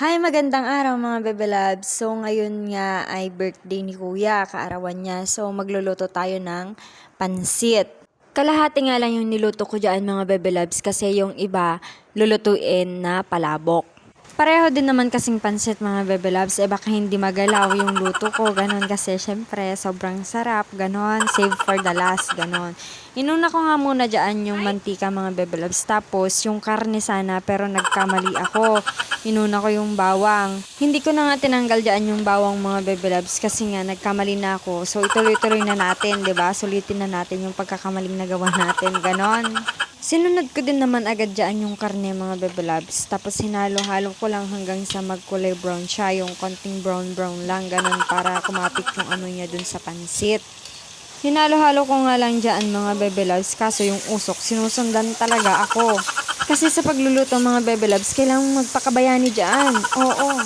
Hi, magandang araw mga Bebe Labs. So, ngayon nga ay birthday ni Kuya, kaarawan niya. So, magluluto tayo ng pansit. Kalahati nga lang yung niluto ko dyan mga Bebe Labs kasi yung iba lulutuin na palabok. Pareho din naman kasing pansit mga Bebe Labs, eh baka hindi magalaw yung luto ko, ganon kasi syempre sobrang sarap, ganon, save for the last, ganon. Inuna ko nga muna dyan yung mantika mga Bebe Labs, tapos yung karne sana pero nagkamali ako. Inuna ko yung bawang. Hindi ko na nga tinanggal dyan yung bawang mga Bebe Labs kasi nga nagkamali na ako. So ituloy-tuloy na natin, ba? Sulitin na natin yung pagkakamaling nagawa natin, ganon. Sinunod ko din naman agad dyan yung karne mga Bebe Labs. Tapos hinalo-halo ko lang hanggang sa magkulay brown siya. Yung konting brown-brown lang, ganun para kumapit yung ano niya dun sa pansit. Hinalo-halo ko nga lang dyan mga Bebe Loves, kaso yung usok, sinusundan talaga ako. Kasi sa pagluluto mga Bebe Loves, kailangan magpakabayani dyan. Oo.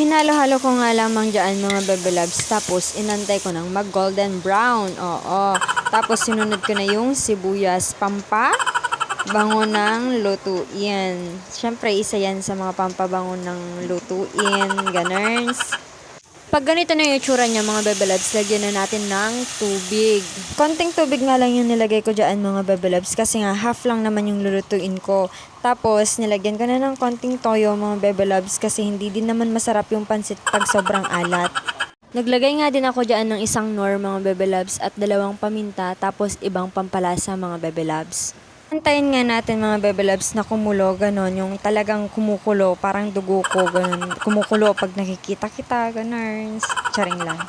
Hinalo-halo ko nga lamang dyan mga Bebe Loves, tapos inantay ko ng mag golden brown. Oo. Tapos sinunod ko na yung sibuyas pampa, bango ng lutuin. Siyempre, isa yan sa mga pampabango ng lutuin, ganers. Pag ganito na yung itsura niya mga bebelabs, lagyan na natin ng tubig. Konting tubig nga lang yung nilagay ko dyan mga bebelabs kasi nga half lang naman yung lulutuin ko. Tapos nilagyan ko na ng konting toyo mga bebelabs kasi hindi din naman masarap yung pansit pag sobrang alat. Naglagay nga din ako dyan ng isang nor mga bebelabs at dalawang paminta tapos ibang pampalasa mga bebelabs. Antayin nga natin mga bebelabs na kumulo, ganon, yung talagang kumukulo, parang dugo ko, ganon, kumukulo pag nakikita kita, ganon, charing lang.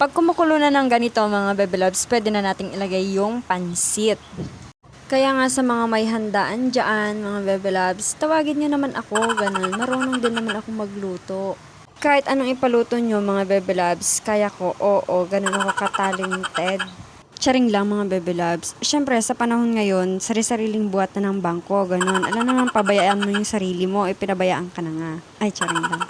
Pag kumukulo na ng ganito mga bebelabs, pwede na nating ilagay yung pansit. Kaya nga sa mga may handaan dyan, mga bebelabs, tawagin nyo naman ako, ganon, marunong din naman ako magluto. Kahit anong ipaluto nyo mga bebelabs, kaya ko, oo, ganon ako katalented. Charing lang mga bebe loves. Siyempre, sa panahon ngayon, sari-sariling buhat na ng bangko, ganun. Alam naman, pabayaan mo yung sarili mo, eh, pinabayaan ka na nga. Ay, charing lang.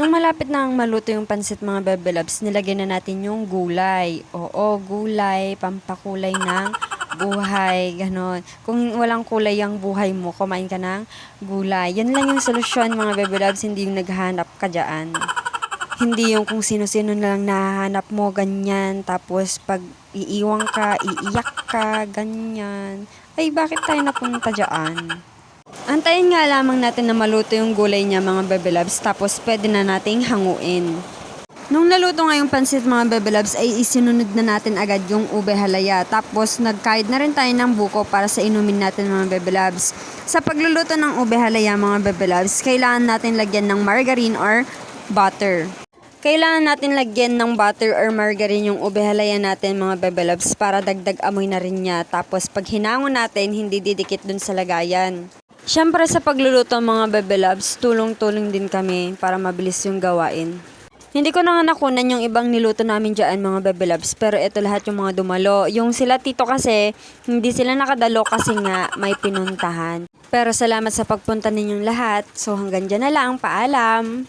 Nung malapit na ang maluto yung pansit mga bebe loves, nilagyan na natin yung gulay. Oo, gulay, pampakulay ng buhay, ganon. Kung walang kulay ang buhay mo, kumain ka ng gulay. Yan lang yung solusyon mga bebe loves, hindi yung naghahanap ka dyan. Hindi yung kung sino-sino na lang nahahanap mo, ganyan. Tapos pag iiwang ka, iiyak ka, ganyan. Ay, bakit tayo napunta dyan? Antayin nga lamang natin na maluto yung gulay niya mga bebe loves, tapos pwede na nating hanguin. Nung naluto nga yung pansit mga bebe loves, ay isinunod na natin agad yung ube halaya. Tapos nagkahid na rin tayo ng buko para sa inumin natin mga bebe loves. Sa pagluluto ng ube halaya mga bebe loves, kailangan natin lagyan ng margarine or butter. Kailangan natin lagyan ng butter or margarine yung ube halaya natin mga bebe loves para dagdag amoy na rin niya. Tapos pag hinangon natin, hindi didikit dun sa lagayan. Siyempre sa pagluluto mga bebe loves, tulong-tulong din kami para mabilis yung gawain. Hindi ko na nga nakunan yung ibang niluto namin dyan mga bebe loves, pero ito lahat yung mga dumalo. Yung sila tito kasi, hindi sila nakadalo kasi nga may pinuntahan. Pero salamat sa pagpunta ninyong lahat. So hanggang dyan na lang, paalam!